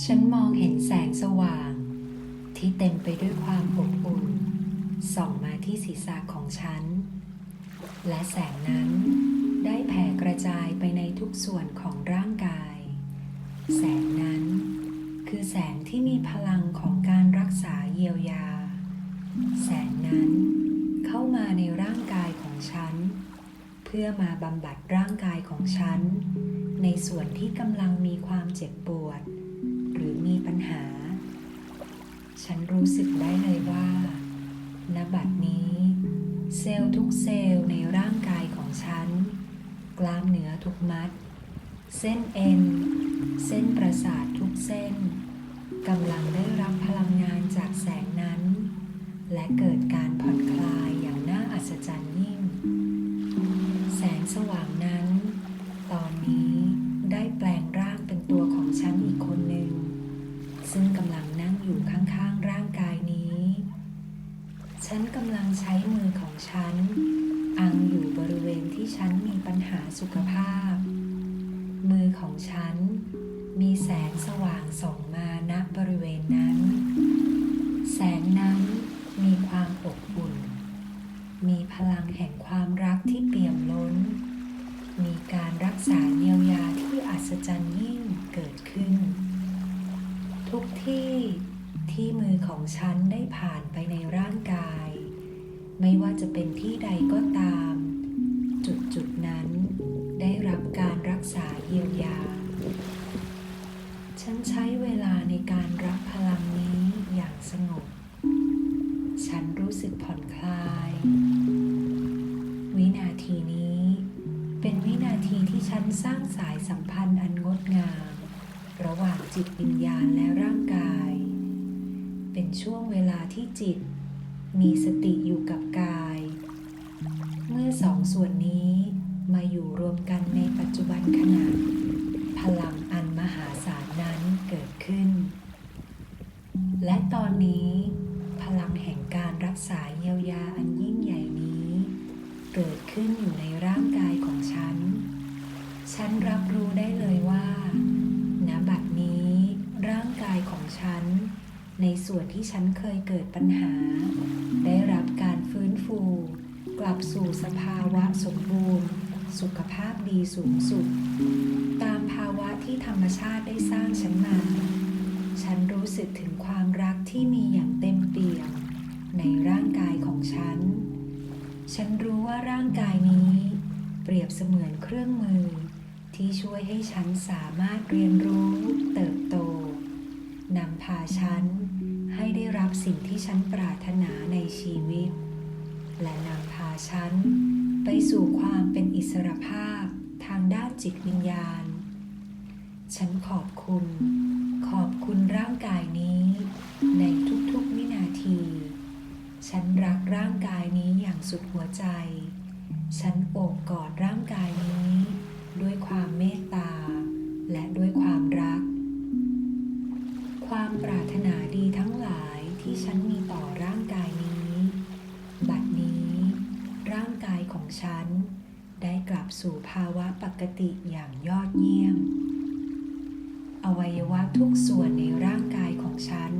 ฉันมองเห็นแสงสว่าง ที่เต็มไปด้วยความอบอุ่นส่องมาที่ศีรษะของฉัน และแสงนั้นได้แผ่กระจายไปในทุกส่วนของร่างกาย แสงนั้นคือแสงที่มีพลังของการรักษาเยียวยา แสงนั้นเข้ามาในร่างกายของฉัน เพื่อมาบำบัดร่างกายของฉัน ในส่วนที่กำลังมีความเจ็บปวด ปัญหา ฉันรู้สึกได้เลยว่าณบัดนี้ เซลล์ทุกเซลล์ในร่างกายของฉัน กล้ามเนื้อทุกมัด เส้นเอ็น เส้นประสาททุกเส้นกำลังได้รับพลังงานจากแสงนั้น และเกิดการผ่อนคลายอย่างน่าอัศจรรย์ยิ่ง แสงสว่างนั้น ตอนนี้ได้แปลง ซึ่งกำลังนั่งอยู่ข้างๆร่างกายนี้ ฉันกำลังใช้มือของฉัน อังอยู่บริเวณที่ฉันมีปัญหาสุขภาพ มือของฉัน มีแสงสว่างส่องมาณบริเวณนั้น แสงนั้นมีความอบอุ่น มีพลังแห่งความรักที่เปี่ยมล้น มีการรักษาเยียวยาที่อัศจรรย์ยิ่งเกิดขึ้น ทุกที่ที่มือของฉันได้ผ่านไปในร่างกาย ไม่ว่าจะเป็นที่ใดก็ตาม จุดจุดนั้นได้รับการรักษาเยียวยา ฉันใช้เวลาในการรับพลังนี้อย่างสงบ ฉันรู้สึกผ่อนคลาย วินาทีนี้ เป็นวินาทีที่ฉันสร้างสายสัมพันธ์อันงดงาม ระหว่างจิตวิญญาณและร่างกาย เป็นช่วงเวลาที่จิต มีสติอยู่กับกาย เมื่อสองส่วนนี้มาอยู่รวมกันในปัจจุบันขณะ พลังอันมหาศาลนั้นเกิดขึ้น และตอนนี้ พลังแห่งการรักษาเยียวยาอันยิ่งใหญ่นี้ เกิดขึ้นอยู่ในร่างกายของฉัน ฉันรับรู้ได้เลยว่า ณบัดนี้ร่างกายของฉัน ในส่วนที่ฉันเคยเกิดปัญหา ได้รับการฟื้นฟู กลับสู่สภาวะสมบูรณ์ สุขภาพดีสูงสุด ตามภาวะที่ธรรมชาติได้สร้างฉันมา ฉันรู้สึกถึงความรักที่มีอย่างเต็มเปี่ยมในร่างกายของฉัน ฉันรู้ว่าร่างกายนี้ เปรียบเสมือนเครื่องมือ ที่ช่วยให้ฉันสามารถเรียนรู้ เติบโตนำพาฉันให้ได้รับสิ่งที่ฉันปรารถนาในชีวิต และนำพาฉันไปสู่ความเป็นอิสรภาพทางด้านจิตวิญญาณ ฉันขอบคุณ ขอบคุณร่างกายนี้ ในทุกๆวินาที ฉันรักร่างกายนี้อย่างสุดหัวใจ ฉันโอบกอดร่างกายนี้ ฉัน ได้กลับสู่ภาวะปกติอย่างยอดเยี่ยม อวัยวะทุกส่วนในร่างกายของฉัน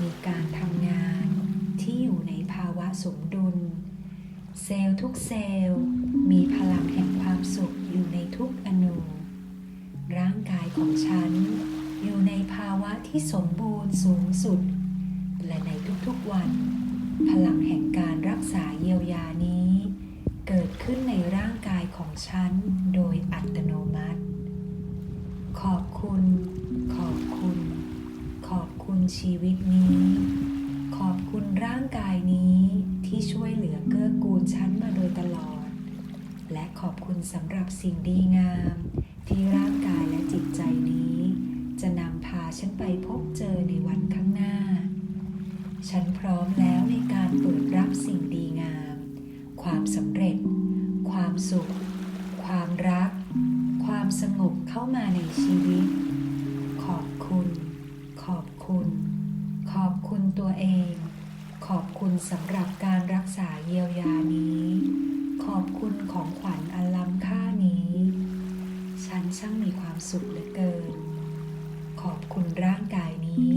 มีการทำงานที่อยู่ในภาวะสมดุล เซลล์ทุกเซลล์มีพลังแห่งความสุขอยู่ในทุกอนูร่างกายของฉัน อยู่ในภาวะที่สมบูรณ์สูงสุด และในทุกๆวัน พลังแห่งการรักษาเยียวยานี้ กิดขึ้นในร่างกายของฉันโดยอัตโนมัติ ขอบคุณ ขอบคุณ ขอบคุณชีวิตนี้ ขอบคุณร่างกายนี้ที่ช่วยเหลือเกื้อกูลฉันมาโดยตลอด และขอบคุณสำหรับสิ่งดีงาม ที่ร่างกายและจิตใจนี้ จะนำพาฉันไปพบเจอในวันข้างหน้า ฉันพร้อมแล้วในการเปิดรับสิ่งดีงามความสำเร็จ สุข ความรัก ความสงบเข้ามาในชีวิต ขอบคุณ ขอบคุณ ขอบคุณตัวเอง ขอบคุณสำหรับการรักษาเยียวยานี้ ขอบคุณของขวัญอันล้ำค่านี้ ฉันช่างมีความสุขเหลือเกิน ขอบคุณร่างกายนี้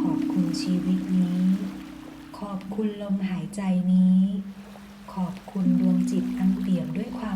ขอบคุณชีวิตนี้ ขอบคุณลมหายใจนี้ ขอบคุณดวงจิตอันเปี่ยมด้วยความ